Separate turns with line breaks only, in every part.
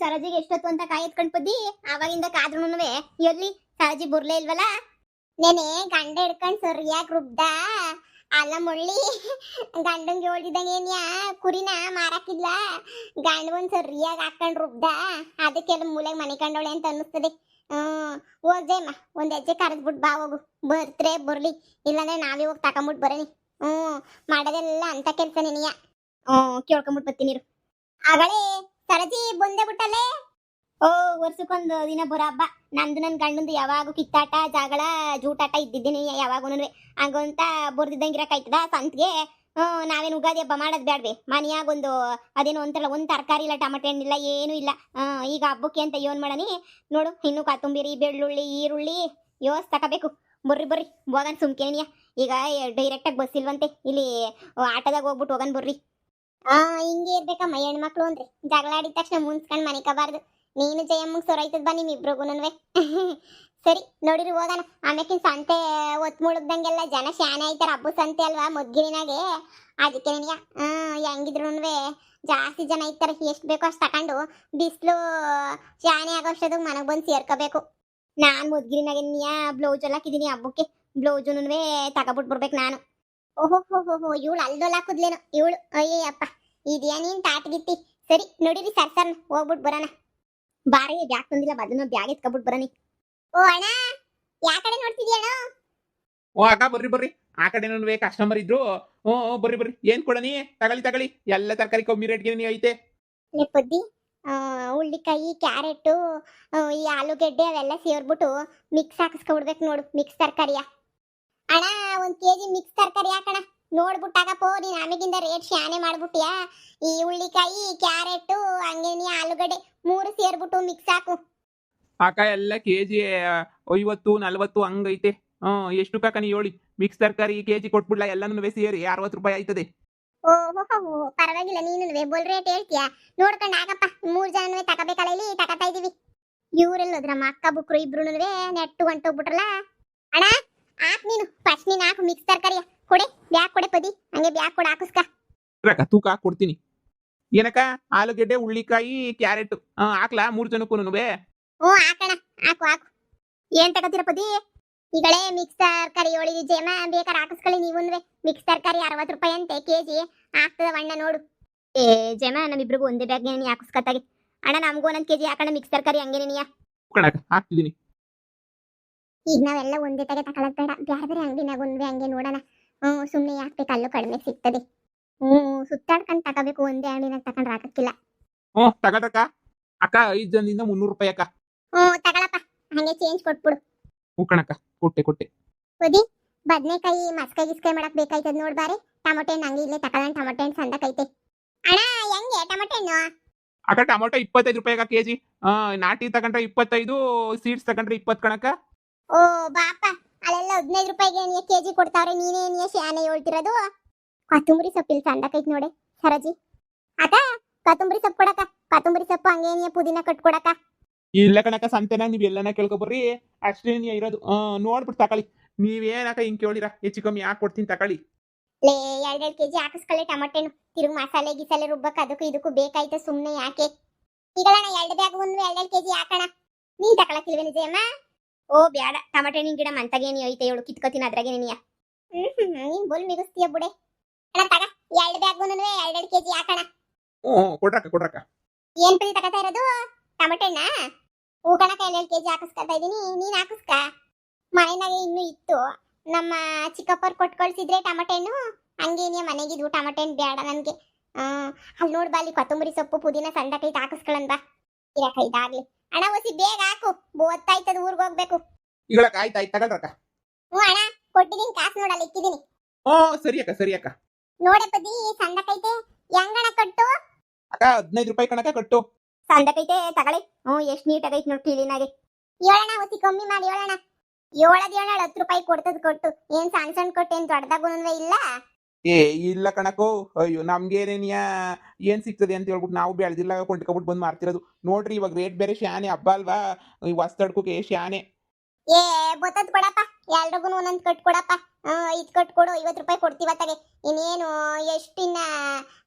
ಸರೋಜಿಗೆ ಎಷ್ಟೊತ್ತು ಅಂತ ಕಾಯತ್ಕೊಂಡ್ ಪದ್ದಿ ಆವಾಗಿಂದ ಕಾದ್ರುನುವೆ. ಎಲ್ಲಿ ಸರೋಜಿ ಬರ್ಲೇ ಇಲ್ವಲ್ಲ? ನೆನೆ ಗಂಡ ಹಿಡ್ಕೊಂಡ್ ಸರಿಯಾಗಿ ರುಬ್ದ. ಅಲ್ಲ ಮುಳ್ಳಿ, ಗಂಡಂಗೆ ಓಡಿದಂಗೇನ್ಯ ಕುರಿನ ಮಾರಾಕಿದ್ಲ. ಗಂಡ ಒಂದ್ ಸರಿಯಾಗಿ ಹಾಕೊಂಡ್ ರುಬ್ದ. ಅದಕ್ಕೆಲ್ಲ ಮೂಲೆಗೆ ಮನೆ ಕಂಡವಳೆ ಅಂತ ಅನ್ನಿಸ್ತದೆ. ಹ್ಮ್ ಹೋಗ್ದೇಮ್ಮ ಒಂದ್ ಹೆಜ್ಜೆ ಕರೆದ್ಬಿಟ್ಟು ಬಾ ಹೋಗು. ಬರ್ತ್ರೆ, ಬರ್ಲಿ. ಇಲ್ಲಾಂದ್ರೆ ನಾವೇ ಹೋಗಿ ತಕೊಂಬಿಟ್ಟು ಬರೋನಿ. ಹ್ಮ್, ಮಾಡೋದೆಲ್ಲ ಅಂತ ಕೆಲ್ಸ ನೆನೆಯ ಹ್ಮ್ ಕೇಳ್ಕೊಂಬಿಟ್ಟು ಬರ್ತೀನಿ. ಆಗಳೇ ಸರಜಿ ಬಂದೆ ಬಿಟ್ಟಲ್ಲೇ? ಓ, ವರ್ಷಕ್ಕೊಂದು ದಿನ ಬರೋ ಹಬ್ಬ. ನಂದು ನನ್ನ ಗಂಡಂದು ಯಾವಾಗೂ ಕಿತ್ತಾಟ, ಜಗಳ, ಜೂಟಾಟ ಇದ್ದಿದ್ದೀನಿ ಯಾವಾಗೂನು ಹಂಗಂತ ಬರ್ದಿದ್ದಂಗಿರಕಾಯ್ತದ ಸಂತಿಗೆ? ಹ್ಮ್ ನಾವೇನು ಉಗಾದಿ ಹಬ್ಬ ಮಾಡೋದು ಬೇಡ್ವಿ ಮನೆಯಾಗೊಂದು ಅದೇನೋ ಒಂಥರ, ಒಂದ್ ತರಕಾರಿ ಇಲ್ಲ, ಟಮಾಟೆ ಇಲ್ಲ, ಏನೂ ಇಲ್ಲ. ಈಗ ಹಬ್ಬಕ್ಕೆ ಅಂತ ಏನ್ ಮಾಡನಿ ನೋಡು, ಇನ್ನು ಕೊತ್ತಂಬರಿ, ಬೆಳ್ಳುಳ್ಳಿ, ಈರುಳ್ಳಿ ಯೋಸ್ ತಗೋಬೇಕು ಬರ್ರಿ ಬರ್ರಿ, ಹೋಗನ್ ಸುಮ್ಕೇನಿಯ. ಈಗ ಡೈರೆಕ್ಟಾಗಿ ಬಸ್ ಇಲ್ವಂತೆ. ಇಲ್ಲಿ ಆಟೋದಾಗ ಹೋಗ್ಬಿಟ್ಟು ಹೋಗನ್ ಬರ್ರಿ. ಆ, ಹಿಂಗೆ ಇರ್ಬೇಕಮ್ಮ, ಹೆಣ್ಮಕ್ಳು ಅಂದ್ರೆ. ಜಗಳ ಆಡಿದ ತಕ್ಷಣ ಮುನ್ಸ್ಕೊಂಡು ಮನೆ ಕಬಾರ್ದು. ನೀನು ಜಯಮ್ಮಗ್ ಸೊರೈತದ ಬಾ ನಿಮ್ ಇಬ್ರಿಗೂನುವೆ. ಸರಿ, ನೋಡಿರಿ ಹೋಗೋಣ. ಆಮೇಕಿನ ಸಂತೆ ಒತ್ ಮುಳುಗ್ದಂಗೆಲ್ಲ ಜನ ಶಾನೆ ಆಯ್ತಾರ ಹಬ್ಬ ಸಂತೆ ಅಲ್ವಾ ಮುದ್ಗಿರಿನಾಗೆ ಅದಕ್ಕೆ ನನಗೆ ಹ್ಮ್ ಹೆಂಗಿದ್ರು ಜಾಸ್ತಿ ಜನ ಇರ್ತಾರೆ ಎಷ್ಟು ಬೇಕೋ ಅಷ್ಟು ತಕೊಂಡು ಬಿಸಿಲು ಶಾನೆ ಆಗೋಷ್ಟದು ಮನೆಗೆ ಬಂದು ಸೇರ್ಕೋಬೇಕು. ನಾನು ಮುದ್ಗಿರಿನಾಗೆ ನೀಯ ಬ್ಲೌಸ್ ಎಲ್ಲ ಹಾಕಿದ್ದೀನಿ ಹಬ್ಬಕ್ಕೆ ಬ್ಲೌಸುನುವೆ ತಗೊಬಿಟ್ಟು ಬರ್ಬೇಕು ನಾನು. ಓಹೋ ಹೋ ಹೋ ಇವಳು ಅಲ್ದೊಲ್ಲ ಹಾಕುದ್ಲೇನೋ ಇವಳು ಅಯ್ಯಯ್ಯಪ್ಪ ಇದೇನೇನ್ ನೀನ್ ತಾಟ್ಗಿತ್ತಿ. ಸರಿ ನೋಡಿರಿ ಸರ್ ಸರ್ ಹೋಗ್ಬಿಟ್ಟು ಬರೋಣ. ಬಾರಿ ಬ್ಯಾಗ್ ತಂದಿಲ್ಲ ಬದನ ಬ್ಯಾಗ್ ಎತ್ಕೊಬಿಟ್ ಬರೋಣ. ಓ ಅಣ್ಣ ಯಾ ಕಡೆ ನೋಡ್ತಿದ್ಯಣ್ಣ?
ಓ ಅಕ್ಕ ಬರ್ರಿ ಬರ್ರಿ. ಆ ಕಡೆನೂ ಕಸ್ಟಮರ್ ಇದ್ರು. ಓ ಹ್ಞೂ ಬರ್ರಿ ಬರ್ರಿ. ಏನ್ ಕೊಡನಿ ತಗಳಿ ತಗಳಿ ಎಲ್ಲ ತರಕಾರಿ ಕಮ್ಮಿ ರೇಟ್ಗೆ ನೀವು ಐತೆ.
ಲೆಪ್ಪದ್ದಿ ಉಳ್ಳಿಕಾಯಿ ಕ್ಯಾರೆಟು ಈ ಆಲೂಗಡ್ಡೆ ಅವೆಲ್ಲ ಸೇರ್ಬಿಟ್ಟು ಮಿಕ್ಸ್ ಹಾಕಿಸ್ಕೊಬಿಡ್ಬೇಕು ನೋಡು ಮಿಕ್ಸ್ ತರಕಾರಿಯ. ಅಣ್ಣ ಒಂದ್ ಕೆಜಿ ಮಿಕ್ಸ್ ತರಕಾರಿ ಹಾಕಣ ನೋಡ್ಬಿಟ್ಟಾಗಪ್ಪೋ ನೀನ್ ಆಮೇಗಿಂದ ರೇಟ್ ಶಾನೆ ಮಾಡ್ಬಿಟ್ಟಿಯಾ ಈ ಉಳ್ಳಿಕಾಯಿ ಕ್ಯಾರೆಟ್ ಹಂಗೇನಿ ಆಲೂಗಡ್ಡೆ ಮೂರು ಸೇರ್ಬಿಟ್ಟು ಮಿಕ್ಸ್ ಹಾಕು.
ಅಕ್ಕ ಎಲ್ಲ ಕೆಜಿ ಐವತ್ತು ನಲ್ವತ್ತು ಹಂಗೈತೆ. ಹ್ಮ್ ಎಷ್ಟು ಕಾಕ ನೀವು ಹೇಳಿ? ಮಿಕ್ಸ್ ತರಕಾರಿ ಕೆಜಿ ಕೊಟ್ಬಿಡ್ಲಾ ಎಲ್ಲನೂ ಸೇರಿ ಅರವತ್ತು ರೂಪಾಯಿ ಆಯ್ತದೆ.
ಓಹೋ ಪರವಾಗಿಲ್ಲ ನೀನು ಬೋಲ್ ರೇಟ್ ಹೇಳ್ತೀಯಾ? ನೋಡ್ಕೊಂಡು ಆಗಪ್ಪ ಮೂರ್ ಜನವೇ ತಗೋಬೇಕಲ್ಲ ಇಲ್ಲಿ ತಗೋತಾ ಇದೀವಿ. ಇವ್ರೆಲ್ಲ ನಮ್ಮ ಅಕ್ಕ ಬುಕ್ರು ಇಬ್ರು ನೆಟ್ಟು ಹೊಂಟೋಗ್ಬಿಟ್ರಲ್ಲ. ಅಣ್ಣ ಹಾಕ್ ನೀನು. ಫಸ್ಟ್ ನೀನ್ ಹಾಕು ಮಿಕ್ಸ್ ತರಕಾರಿಯ ಕೊಡೆ ಬ್ಯಾಗ್ ಕೊಡೆ ಪದಿ. ಹಂಗೆ ಬ್ಯಾಗ್ ಕೊಡ ಹಾಕಿಸ್ಕ.
ಅಕ್ಕ ತೂಕ ಹಾಕ್ ಕೊಡ್ತೀನಿ. ಏನಕ್ಕ? ಆಲೂಗೆಡ್ಡೆ ಉಳ್ಳಿಕಾಯಿ ಕ್ಯಾರೆಟ್. ಹಾಕ್ಲಾ? ಮೂರು ಜನಕ್ಕೂ
ಹ್ಞೂ ಹಾಕಣ. ಹಾಕು ಹಾಕು. ಏನ್ ತಗೋತೀರ ಪದಿ? ಈಗಳೇ ಮಿಕ್ಸ್ ತರಕಾರಿ ಹೇಳಿದಿ ಜೇಮ ಬೇಕಾರೆ ಹಾಕಿಸ್ಕೊಳ್ಳಿ ನೀವುನ್ವೆ. ಮಿಕ್ಸ್ ತರಕಾರಿ ಅರವತ್ತು ರೂಪಾಯಿ ಅಂತೆ ಕೆಜಿ. ಆಗ್ತದ ಅಣ್ಣ ನೋಡು. ಏ ಜೇಮ ನಮ್ಮಿಬ್ರಿಗೂ ಒಂದೇ ಬ್ಯಾಗ್ ನೀನು ಹಾಕಿಸ್ಕೊತಾಗೆ ಅಣ್ಣ ನಮಗೂ ಒಂದೊಂದು ಕೆಜಿ ಹಾಕೋಣ ಮಿಕ್ಸ್ ತರಕಾರಿ ಹಂಗೆ ನೀಯ
ಕಣಕ್ಕ ಹಾಕ್ತಿದ್ದೀನಿ.
ಈಗ ನಾವೆಲ್ಲ ಒಂದೇ ತಗೆ ತಗೊಳಕ್ ಬೇಡ. ಬೇರೆ ಬೇರೆ ಅಂಗಡಿನಾಗ ಒಂದ್ವೆ ಹಂಗೆ ನೋಡೋಣ. ಹ್ಮ್ ಸುಮ್ನೆ ಯಾಕೆ ಅಲ್ಲೂ ಕಡಿಮೆ ಸಿಗ್ತದೆ? ಹ್ಮ್ ಸುತ್ತಾಡ್ಕೊಂಡ್ ತಗೋಬೇಕು. ಒಂದೇ ಅಂಗಡಿನಾಗ ತಗೊಂಡ್ರೆ ಆಗಕ್ಕಿಲ್ಲ.
ಹ್ಮ್ ತಗೊಳಕ್ಕ ಅಕ್ಕ ಐದು ಜನದಿಂದ ಮುನ್ನೂರು ರೂಪಾಯಿ ಅಕ್ಕ.
ಹ್ಮ್ ತಗೊಳಪ್ಪ. ಹಂಗೆ ಚೇಂಜ್ ಕೊಟ್ಬಿಡು.
ಹ್ಞೂ ಕಣಕ್ಕ ಕೊಟ್ಟೆ ಕೊಟ್ಟೆ.
ಓದಿ ಬದ್ನೆಕಾಯಿ ಮಸ್ಕಾಯಿ ಗಿಸ್ಕಾಯಿ ಮಾಡಕ್ ಬೇಕಾಯ್ತದ ನೋಡ್ಬಾರಿ ಟೊಮೊಟೆ ಹಣ್ಣು ಹಂಗೆ ಇಲ್ಲೇ ತಗೊಳ್ಳೋಣ ಟೊಮೊಟೆ ಹಣ್ಣು ಸಂದಕೈತೆ ಅಣ್ಣ ಹೆಂಗೆ ಟೊಮೊಟೆ ಹಣ್ಣು?
ಅಕ್ಕ ಟೊಮೊಟೊ ಇಪ್ಪತ್ತೈದು ರೂಪಾಯಿ ಅಕ್ಕ ಕೆ ಜಿ ನಾಟಿ ತಗೊಂಡ್ರೆ ಇಪ್ಪತ್ತೈದು ಸೀಡ್ಸ್ ತಗೊಂಡ್ರೆ ಇಪ್ಪತ್ತು ಕಣಕ್ಕ.
ಓ ಬಾಪ ಅಲ್ಲೆಲ್ಲ ಹದಿನೈದು ರೂಪಾಯಿಗೆ ನೀ ಕೆಜಿ ಕೊಡ್ತಾವ್ರೆ ನೀನೇ ನೀ ಶಾನೆ ಹೇಳ್ತಿರೋದು? ಕೊತ್ತಂಬರಿ ಸೊಪ್ಪಿಲ್ ಸಂಡಕೈತ್ ನೋಡಿ ಸರಜಿ. ಅಕ್ಕ ಕೊತ್ತಂಬರಿ ಸೊಪ್ಪು ಕೊಡಕ ಕೊತ್ತಂಬರಿ ಸೊಪ್ಪು ಹಂಗೆ ನೀ ಪುದೀನ ಕಟ್ಕೊಡಕ
ಇಲ್ಲ ಕಣಕ ಸಂತೆನ ನೀವು ಎಲ್ಲನ ಕೇಳ್ಕೊಬರ್ರಿ ಅಷ್ಟೇ ಇರೋದು. ನೋಡ್ಬಿಟ್ಟು ತಕೊಳ್ಳಿ ನೀವೇನಕ ಹಿಂಗೆ ಕೇಳಿರ ಹೆಚ್ಚು ಕಮ್ಮಿ ಯಾಕೆ ಕೊಡ್ತೀನಿ ತಕೊಳ್ಳಿ
ಲೇ ಎರಡೆರಡು ಕೆಜಿ ಹಾಕಿಸ್ಕೊಳ್ಳಿ ಟಮಟೆನು ತಿರುಗಿ ಮಸಾಲೆ ಗಿಸಾಲೆ ರುಬ್ಬಕ್ ಅದಕ್ಕೂ ಇದಕ್ಕೂ ಬೇಕಾಯ್ತು ಸುಮ್ಮನೆ ಯಾಕೆ? ಈಗಳಣ್ಣ ಎರಡು ಬ್ಯಾಗ್ ಒಂದು ಎರಡೆರಡು ಕೆಜಿ ಹಾಕೋಣ. ನೀನ್ ತಕೊಳಕಿಲ್ವೇ ನಿಜಯಮ್ಮ ಓ ಬ್ಯಾಡ. ಟಮಾಟೆ ಹಣ್ಣಿನ ಗಿಡ ಮಂತಾಗೇನಿ ಐತೆ ಹೇಳು. ಕಿತ್ಕೋತೀನಿ ಅದ್ರಾಗೆ ನೀನಿಯ ಹ್ಮ್ ನೀನ್ ಬೋಲ್ ಮಿಗಿಸ್ತೀಯ ಬುಡೆ. ಅಣ್ಣ ತಗ. ಎರಡು ಬ್ಯಾಗ್ ಒಂದು ಎರಡೆರಡು ಕೆಜಿ ಹಾಕಣ.
ಹ್ಞೂ ಕೊಡ್ರಕ್ಕ ಕೊಡ್ರಕ್ಕ.
ಏನ್ ಪ್ರೀ ತಗತಾ ಇರೋದು? ಟಮಾಟೆ ಹಣ್ಣ ಹೂ ಕಣಕ ಎರಡೆರಡು ಕೆಜಿ ಹಾಕಿಸ್ಕೊತಾ ಇದೀನಿ. ನೀನ್ ಹಾಕಿಸ್ಕ? ಮನೆನಾಗೆ ಇನ್ನೂ ಇತ್ತು. ನಮ್ಮ ಚಿಕ್ಕಪ್ಪರ್ ಕೊಟ್ಟು ಕಳ್ಸಿದ್ರೆ ಟಮಾಟೆ ಹಣ್ಣು ಹಂಗೇನಿಯ ಮನೆಗಿದ್ವು ಟಮಾಟೆ ಹಣ್ಣು ಬೇಡ ನನಗೆ ಅಲ್ಲಿ ನೋಡ್ಬಾ ಅಲ್ಲಿ ಕೊತ್ತಂಬರಿ ಸೊಪ್ಪು ಪುದೀನ ಕೈ ಹಾಕಿಸ್ಕೊಳ್ಳೋಣ ಬಾ. ಕೈ ಇದಾಗ್ಲಿ. ಅಣ್ಣ ಒಸಿ ಬೇಗ ಹಾಕು. ಒತ್ತಾಯ್ತದ ಊರಿಗೆ ಹೋಗ್ಬೇಕು.
ಇಗಳಕ್ಕ ಆಯ್ತು ಆಯ್ತು ತಗೊಳ್ರಕ್ಕ
ಹ್ಞೂ ಅಣ್ಣ ಕೊಟ್ಟಿದ್ದೀನಿ ಕಾಸು ನೋಡಲ್ಲ ಇಕ್ಕಿದ್ದೀನಿ
ಓ ಸರಿ ಅಕ್ಕ ಸರಿ ಅಕ್ಕ.
ನೋಡಪ್ಪದಿ ಸಂದಕೈತೆ ಹೆಂಗಣ ಕಟ್ಟು?
ಅಕ್ಕ ಹದಿನೈದು ರೂಪಾಯಿ ಕಣಕ ಕಟ್ಟು.
ಸಂದಕೈತೆ ತಗೊಳ್ಳಿ. ಹ್ಞೂ ಎಷ್ಟು ನೀಟಾಗೈತೆ ನೋಡಿ ಕ್ಲೀನಾಗಿ. ಏಳಣ್ಣ ಒಸಿ ಕಮ್ಮಿ ಮಾಡಿ ಏಳಣ್ಣ. ಏಳದ ಏಳ ಹತ್ತು ರೂಪಾಯಿ ಕೊಡ್ತದ ಕೊಟ್ಟು. ಏನ್ ಸಣ್ಣ ಸಣ್ಣ ಕೊಟ್ಟು ಏನ್ ದೊಡ್ಡದಾಗುನೂ ಇಲ್ಲ?
ಏ ಇಲ್ಲ ಕಣಕೋ ಅಯ್ಯೋ ನಮ್ಗೇನೇನಿಯ ಏನ್ ಸಿಗ್ತದೆ ಅಂತ ಹೇಳ್ಬಿಟ್ಟು ನಾವು ಬೆಳೆದಿಲ್ಲ ಕೊಂಡ್ಕೊಬಿಟ್ಟು ಬಂದು ಮಾರ್ತಿರೋದು. ನೋಡ್ರಿ ಇವಾಗ ರೇಟ್ ಬೇರೆ ಶಾನೆ ಹಬ್ಬ ಅಲ್ವಾ? ಹೊಸ್ತಡ್ಕೋಕೆ ಶಾನೆ.
ಏ ಗೊತ್ತದ್ ಕೊಡಪ್ಪ ಎಲ್ರಿಗೂ ಒಂದೊಂದ್ ಕಟ್ ಕೊಡಪ್ಪ. ಐದ್ ಕಟ್ ಕೊಡು ಐವತ್ತು ರೂಪಾಯಿ ಕೊಡ್ತೀವ ತಗೆ ಇನ್ನೇನು ಎಷ್ಟಿನ್ನ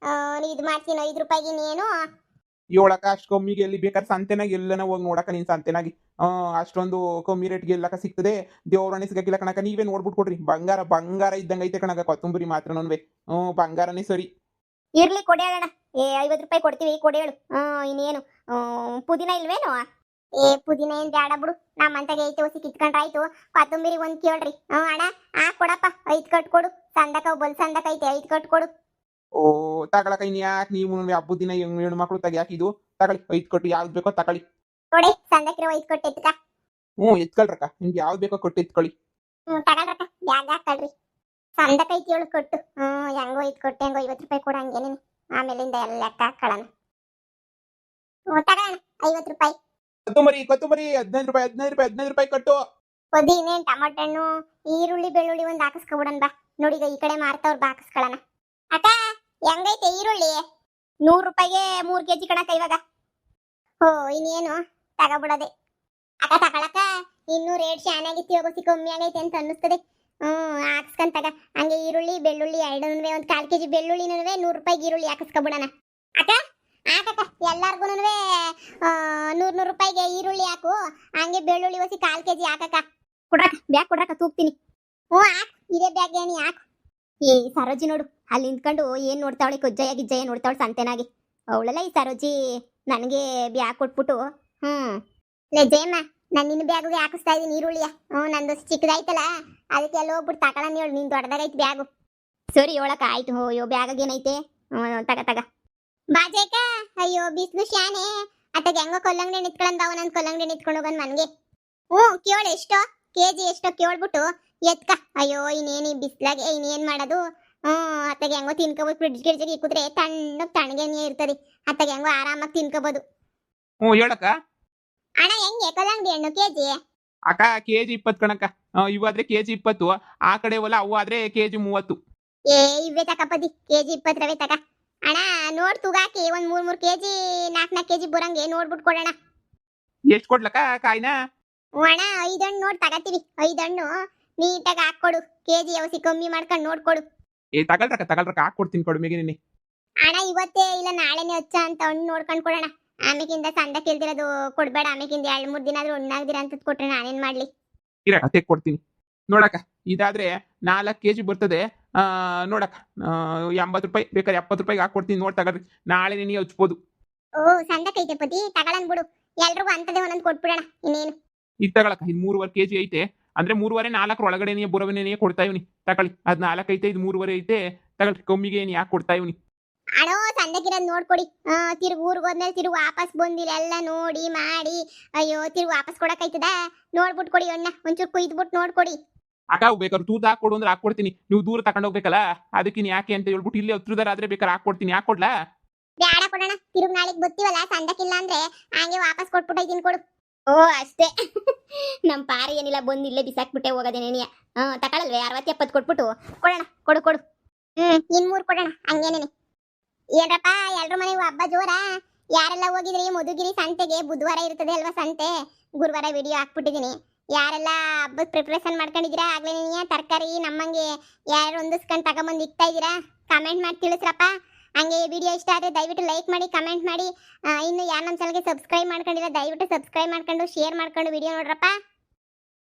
ಆ, ಇದ್ ಮಾಡ್ತೀನಿ ಐದು ರೂಪಾಯಿಗೆ ಇನ್ನೇನು
ಏಳಕ ಅಷ್ಟು ಕಮ್ಮಿಗೆ ಎಲ್ಲಿ ಬೇಕಾದ್ರೆ ಸಂತೆನಾಗ ಎಲ್ಲನ ಹೋಗಿ ನೋಡಕ ನೀನ್ ಸಂತೆನಾಗಿ. ಅಷ್ಟೊಂದು ಕಮ್ಮಿ ರೇಟ್ಗೆ ಎಲ್ಲಕ ಸಿಗ್ತದೆ. ದೇವ್ರಣ್ಣೆ ಸಿಗಕ್ಕಿಲ್ಲ ಕಣಕ ನೀವೇ ನೋಡ್ಬಿಟ್ ಕೊಡ್ರಿ. ಬಂಗಾರ ಬಂಗಾರ ಇದ್ದಂಗೆ ಐತೆ ಕಣಕ ಕೊತ್ತಂಬರಿ ಮಾತ್ರ ನನ್ವೆ. ಹ್ಮ್ ಬಂಗಾರನೇ ಸರಿ.
ಇರ್ಲಿ, ಕೊಡಿ ಅಣ್ಣ ಏ, ಐವತ್ತು ರೂಪಾಯಿ ಕೊಡ್ತೀವಿ, ಕೊಡಿ ಹೇಳು. ಹ್ಮ್ ಇನ್ನೇನು? ಪುದೀನ ಇಲ್ವೇನು? ಏ, ಪುದೀನ ಏನ್ ಬ್ಯಾಡ ಬಿಡು. ನಮ್ಮಂತಾಗೆ ಐತೆ ಹೊಸಿ ಕಿತ್ಕೊಂಡ್ರಾಯ್ತು. ಕೊತ್ತಂಬರಿ ಒಂದ್ ಕೇಳ್ರಿ. ಹ್ಮ್ ಅಣ್ಣ, ಆ ಕೊಡಪ್ಪ, ಐದ್ ಕಟ್ ಕೊಡು. ಸಂದಕ, ಬಲ್ ಸಂದಕ ಐತೆ, ಐದ್ ಕಟ್ ಕೊಡು.
ಓ ತಗೊಳಕ ಇನ್ ಯಾಕೆ ನೀವು ಹಬ್ಬದ ದಿನ ಹೆಣ್ಣು ಮಕ್ಕಳು ತೆಗಿಯಾಕ ಇದು? ತಗಳಿ ಐದು ಕೊಟ್ಟು ಯಾವ್ದು ಬೇಕೋ ತಗೊಳ್ಳಿ.
ಕೊಡಿ ಸಂದಕ್ಕಿರೋ ಐದ್ ಕೊಟ್ಟು ಎತ್ಕ.
ಹ್ಞೂ ಎತ್ಕೊಳ್ರಕ್ಕ. ನಿಮ್ಗೆ ಯಾವ್ದು ಬೇಕೋ ಕೊಟ್ಟು ಎತ್ಕೊಳ್ಳಿ.
ಹ್ಮ್ ತಗೊಳ್ರಕ್ಕ. ಬ್ಯಾಗ್ ಹಾಕಳ್ರಿ ಸಂದಕ ಐತಿ ಏಳು ಕೊಟ್ಟು. ಹ್ಮ್ ಹೆಂಗೋ ಐದು ಕೊಟ್ಟು ಹೆಂಗೋ ಐವತ್ತು ರೂಪಾಯಿ ಕೊಡು ಹಂಗೇನೇನು ಆಮೇಲಿಂದ ಎಲ್ಲ ಲೆಕ್ಕ ಹಾಕೊಳ್ಳೋಣ. ಹ್ಞೂ ತಗೋಣ ಐವತ್ತು ರೂಪಾಯಿ.
ಕೊತ್ತಂಬರಿ ಕೊತ್ತಂಬರಿ ಹದಿನೈದು ರೂಪಾಯಿ ಹದಿನೈದು ರೂಪಾಯಿ ಹದಿನೈದು ರೂಪಾಯಿ ಕಟ್ಟು.
ಪುದೀನೆ ಟಮಾಟೆ ಹಣ್ಣು ಈರುಳ್ಳಿ ಬೆಳ್ಳುಳ್ಳಿ ಒಂದ್ ಹಾಕಿಸ್ಕೊಬಿಡನ್ ಬಾ. ನೋಡಿ ಈ ಕಡೆ ಮಾರ್ತಾವ್ರ ಬಾ ಹಾಕಿಸ್ಕೊಳ್ಳೋಣ. ಅಕ್ಕ! ಹೆಂಗೈತೆ ಈರುಳ್ಳಿ? ನೂರು ರೂಪಾಯಿಗೆ ಮೂರ್ ಕೆಜಿ ಕಣಕ ಇವಾಗ. ಓ ಇನ್ನೇನು? ತಗೋಬಿಡೋದೆ. ಅಕ್ಕ ತಗೊಳಕ ಇನ್ನೂ ರೇಟ್ ಶಾನಾಗಿತ್ತು ಇವಾಗ ಸಿ ಕಮ್ಮಿ ಆಗೈತೆ ಅಂತ ಅನ್ನಿಸ್ತದೆ. ಹ್ಮ್, ಹಾಕ್ಸ್ಕೊಂಡ್ ತಗ. ಹಂಗೆ ಈರುಳ್ಳಿ, ಬೆಳ್ಳುಳ್ಳಿ ಎರಡೂ ಒಂದ್ ಕಾಲ್ ಕೆಜಿ ಬೆಳ್ಳುಳ್ಳಿನೂ ನೂರು ರೂಪಾಯಿಗೆ ಈರುಳ್ಳಿ ಹಾಕಿಸ್ಕೊಬಿಡೋಣ. ಅಕ್ಕ, ಹಾಕಕ್ಕ ಎಲ್ಲಾರ್ಗು ನೂರ್ ನೂರು ರೂಪಾಯಿಗೆ ಈರುಳ್ಳಿ ಹಾಕು. ಹಂಗೆ ಬೆಳ್ಳುಳ್ಳಿ ಒಸಿ ಕಾಲ್ ಕೆಜಿ ಹಾಕಕ್ಕ. ಕೊಡ್ರಕ್ಕ, ಬ್ಯಾಗ್ ಕೊಡ್ರಕ್ಕ, ತೂಗ್ತೀನಿ. ಹ್ಞೂ, ಹಾಕು. ಇದೇ ಬ್ಯಾಗ್ ಏನಿ, ಹಾಕು. ಏ, ಸರೋಜಿ ನೋಡು. ಅಲ್ಲಿ ನಿಂತ್ಕೊಂಡು ಏನ್ ನೋಡ್ತಾವಳೆ ಕುಜ್ಜಯ ಗಿಜ್ಜಯ ನೋಡ್ತಾವಳೆ ಸಂತೆನಾಗಿ. ಅವಳೆಲ್ಲ ಈ ಸರೋಜಿ ನನಗೆ ಬ್ಯಾಗ್ ಕೊಟ್ಬಿಟ್ಟು, ಹ್ಮ್. ಲೇ ಜಯಮ್ಮ, ನಾನು ನಿನ್ನ ಬ್ಯಾಗಿಗೆ ಹಾಕಿಸ್ತಾ ಇದೀನಿ ಈರುಳ್ಳಿಯ. ಹ್ಞೂ, ನಂದು ಚಿಕ್ಕದಾಯ್ತಲ್ಲ, ಅದಕ್ಕೆ ಎಲ್ಲ ಹೋಗ್ಬಿಟ್ಟು ತಗೊಳನ್ ಹೇಳು ನೀನು ದೊಡ್ಡದಾಗೈತೆ ಬ್ಯಾಗು. ಸರಿ ಹೇಳಕ್ಕ ಆಯ್ತು ಅಯ್ಯೋ ಬ್ಯಾಗ ಏನೈತೆ? ಹ್ಞೂ, ತಗ ತಗ. ಬಾಜೇಕ ಅಯ್ಯೋ, ಬಿಸ್ಲು ಶಾನೆ. ಅತ್ತ ಹೆಂಗೋ ಕೊಲ್ಲಂಗಡಿ ನಿತ್ಕೊಂಡ್ ಬಾವ ನನ್ ಕೊಲ್ಲಂಗಡಿ ನಿತ್ಕೊಂಡು ಹೋಗನ್ ನನಗೆ. ಹ್ಞೂ, ಕೇಳು ಎಷ್ಟೋ, ಕೆಜಿ ಎಷ್ಟೋ ಕೇಳ್ಬಿಟ್ಟು ಎತ್ಕ. ಅಯ್ಯೋ, ಇನ್ನೇನು ಈ ಬಿಸ್ಲಾಗೆ, ಇನ್ನೇನು ಮಾಡೋದು? ಹ್ಮ್ ಅತ್ತಗೆ ಹೆಂಗೋ ತಿನ್ಕೋಬೋದು ಫ್ರಿಡ್ಜ್ ಗಿಡ್ಜಿಗೆ ಇಕ್ಕಿದ್ರೆ ತಣ್ಣಗ್ ತಣ್ಣಗೆ ಇರ್ತದೆ. ಅತ್ತಗೆ ಹೆಂಗೋ ಆರಾಮಾಗಿ ತಿನ್ಕೋಬೋದು.
ಹ್ಞೂ ಹೇಳಕ್ಕ.
ಅಣ್ಣ ಹೆಂಗೆ ಕಲ್ಲಂಗಡಿ ಹಣ್ಣು ಕೆಜಿ?
ಅಕ್ಕ ಕೆ ಜಿ ಇಪ್ಪತ್ತು ಕಣಕ್ಕ. ಇವಾದ್ರೆ ಕೆ ಜಿ ಇಪ್ಪತ್ತು. ಆ ಕಡೆ ಹೊಲ ಅವು ಆದ್ರೆ ಕೆ ಜಿ ಮೂವತ್ತು.
ಏ ಇವೇ ಕೆ ಕೆಜಿ ಇಪ್ಪತ್ತು ರವೆ ತಕ. ಅಣ್ಣ ನೋಡ್ ತೂಗಾಕಿ ಒಂದ್ ಮೂರ್ ಮೂರ್ ಕೆಜಿ ನಾಲ್ಕ್ ನಾಲ್ಕು ಕೆಜಿ ಬರಂಗೆ ನೋಡ್ಬಿಟ್ಟು ಕೊಡೋಣ.
ಎಷ್ಟು ಕೊಡ್ಲಕ್ಕ ಕಾಯಿನ?
ಹ್ಞೂ ಅಣ್ಣ ಐದು ಹಣ್ಣು ನೋಡ್ ತಗತೀವಿ. ಐದು ಹಣ್ಣು ನೀಟಾಗಿ ಹಾಕ್ಕೊಡು. ಕೆಜಿ ಅವಸಿ ಕಮ್ಮಿ ಮಾಡ್ಕೊಂಡು ನೋಡ್ಕೊಡು.
ಏ ತಗೊಳ್ರಕ್ಕ ತಗೊಳ್ರಕ್ಕ ಹಾಕೊಡ್ತೀನಿ ಕಡಿಮೆಗೆ ನಿನ್ನೆ
ಅಣ್ಣ ಇವತ್ತೇ ಇಲ್ಲ ನಾಳೆನೇ ಹಚ್ಚ ಅಂತ ಹಣ್ಣು ನೋಡ್ಕೊಂಡು ಕೊಡೋಣ. ಆಮೇಕಿಂದ ಸಂದ ಕೇಳ್ದಿರೋದು ಕೊಡ್ಬೇಡ ಆಮೇಕಿಂದ ಎರಡ್ ಮೂರ್ ದಿನ ಆದ್ರೂ ಹಣ್ಣಾಗ್ದಿರ ಅಂತ ಕೊಟ್ರೆ ನಾನೇನ್ ಮಾಡ್ಲಿ?
ಇರ ತೆಗ್ ಕೊಡ್ತೀನಿ. ನೋಡಕ್ಕ ಇದಾದ್ರೆ ನಾಲ್ಕು ಕೆ ಜಿ ಬರ್ತದೆ. ಆ, ನೋಡಕ್ಕ ಎಂಬತ್ತು ರೂಪಾಯಿ ಬೇಕಾದ್ರೆ ಎಪ್ಪತ್ತು ರೂಪಾಯಿಗೆ ಹಾಕೊಡ್ತೀನಿ ನೋಡಿ ತಗಳ್ರಿ. ನಾಳೆ ನೀನು ಹಚ್ಬೋದು.
ಓ ಸಂದಕೈತೆ ಪತಿ ತಗೊಳನ್ ಬಿಡು. ಎಲ್ರಿಗೂ ಅಂತದೇ ಒಂದೊಂದು ಕೊಟ್ಬಿಡೋಣ ಇನ್ನೇನು.
ಇದು ತಗೊಳಕ್ಕ ಇದು ಮೂರುವರೆ ಕೆ ಜಿ ಐತೆ. ಅಂದ್ರೆ ಮೂರುವರೆ ನಾಲ್ಕರ ಒಳಗಡೆನೇ ಬುರವನೇ ಕೊಡ್ತಾ ಇವನಿ. ತಗೊಳ್ಳಿ. ಅದ್ ನಾಲ್ಕು ಐತೆ ಇದು ಮೂರುವರೆ ಐತೆ. ತಗೊಳ್ಳಿ ಕಮ್ಮಿಗೆ ಏನ್ ಯಾಕೆ ಕೊಡ್ತಾ ಇವನಿ?
ಅಣೋ ಸಂದಕಿರೋದ್ ನೋಡ್ಕೊಡಿ. ತಿರ್ಗ್ ಊರ್ಗ್ ಹೋದ್ಮೇಲೆ ತಿರುಗ ವಾಪಸ್ ಬಂದಿಲ್ಲ. ಎಲ್ಲ ನೋಡಿ ಮಾಡಿ. ಅಯ್ಯೋ ತಿರುಗ ವಾಪಸ್ ಕೊಡಕೈತದ ನೋಡ್ಬಿಟ್ಟು ಕೊಡಿ ಅಣ್ಣ. ಒಂಚೂರು ಕುಯ್ದ್ಬಿಟ್ಟು ನೋಡ್ಕೊಡಿ.
ಅಕ್ಕ ಬೇಕಾದ್ರೆ ತೂತ ಹಾಕೊಡು ಅಂದ್ರೆ ಹಾಕೊಡ್ತೀನಿ ನೀವು ದೂರ ತಗೊಂಡು ಹೋಗ್ಬೇಕಲ್ಲ? ಅದಕ್ಕಿನ್ ಯಾಕೆ ಅಂತ ಹೇಳ್ಬಿಟ್ಟು ಇಲ್ಲಿ ಹತ್ರದಾರ ಆದ್ರೆ ಬೇಕಾದ್ರೆ ಹಾಕೊಡ್ತೀನಿ ಯಾಕೆ ಕೊಡ್ಲಾ?
ಬ್ಯಾಡ ಕೊಡೋಣ ತಿರುಗ ನಾಳೆಗ್ ಬರ್ತೀವಲ್ಲ ಸಂದಕ್ಕಿಲ್ಲ ಅಂದ್ರೆ ಹಂಗೆ ವಾಪಸ್ ಕೊಟ್ಬಿಟ್ಟು ಕೊಡು. ಓ ಅಷ್ಟೇ. ನಮ್ ಪಾರಿ ಏನಿಲ್ಲ, ಬಂದು ಇಲ್ಲೇ ಬಿಸಾಕ್ಬಿಟ್ಟೆ ಹೋಗೋದೇನೇನಿಯ ಹಾ ತಗೊಳಲ್ವೇ? ಅರವತ್ತು ಎಪ್ಪತ್ತು ಕೊಟ್ಬಿಟ್ಟು. ಕೊಡೋಣ ಕೊಡು ಕೊಡು. ಹ್ಮ್, ಇನ್ ಮೂರ್ ಕೊಡೋಣ ಹಂಗೇನೇನೆ ಏನ್ರಪ್ಪ, ಎಲ್ರ ಮನೆಗೂ ಹಬ್ಬ ಜೋರ? ಯಾರೆಲ್ಲ ಹೋಗಿದ್ರಿ? ಮಧುಗಿರಿ ಸಂತೆಗೆ ಬುಧವಾರ ಇರ್ತದೆ ಅಲ್ವಾ ಸಂತೆ? ಗುರುವಾರ ವಿಡಿಯೋ ಹಾಕ್ಬಿಟ್ಟಿದ್ದೀನಿ ಯಾರೆಲ್ಲ ಹಬ್ಬದ ಪ್ರಿಪ್ರೇಷನ್ ಮಾಡ್ಕೊಂಡಿದ್ದೀರಾ? ಆಗ್ಲೇ ತರಕಾರಿ ನಮ್ಮಂಗೆ ಯಾರು ಹೊಂದಿಸ್ಕೊಂಡು ತಗೊಂಬಂದು ಇಕ್ತಾ ಇದ್ದೀರಾ ಕಮೆಂಟ್ ಮಾಡಿ ತಿಳಿಸ್ರಪ್ಪ. ಹಂಗೆ ವಿಡಿಯೋ ಇಷ್ಟ ಆದರೆ ದಯವಿಟ್ಟು ಲೈಕ್ ಮಾಡಿ ಕಮೆಂಟ್ ಮಾಡಿ. ಇನ್ನು ಯಾರು ನಮ್ಮ ಚಾನಲ್ಗೆ ಸಬ್ಸ್ಕ್ರೈಬ್ ಮಾಡ್ಕೊಂಡಿಲ್ಲ, ದಯವಿಟ್ಟು ಸಬ್ಸ್ಕ್ರೈಬ್ ಮಾಡ್ಕೊಂಡು ಶೇರ್ ಮಾಡ್ಕೊಂಡು ವಿಡಿಯೋ ನೋಡ್ರಪ್ಪ.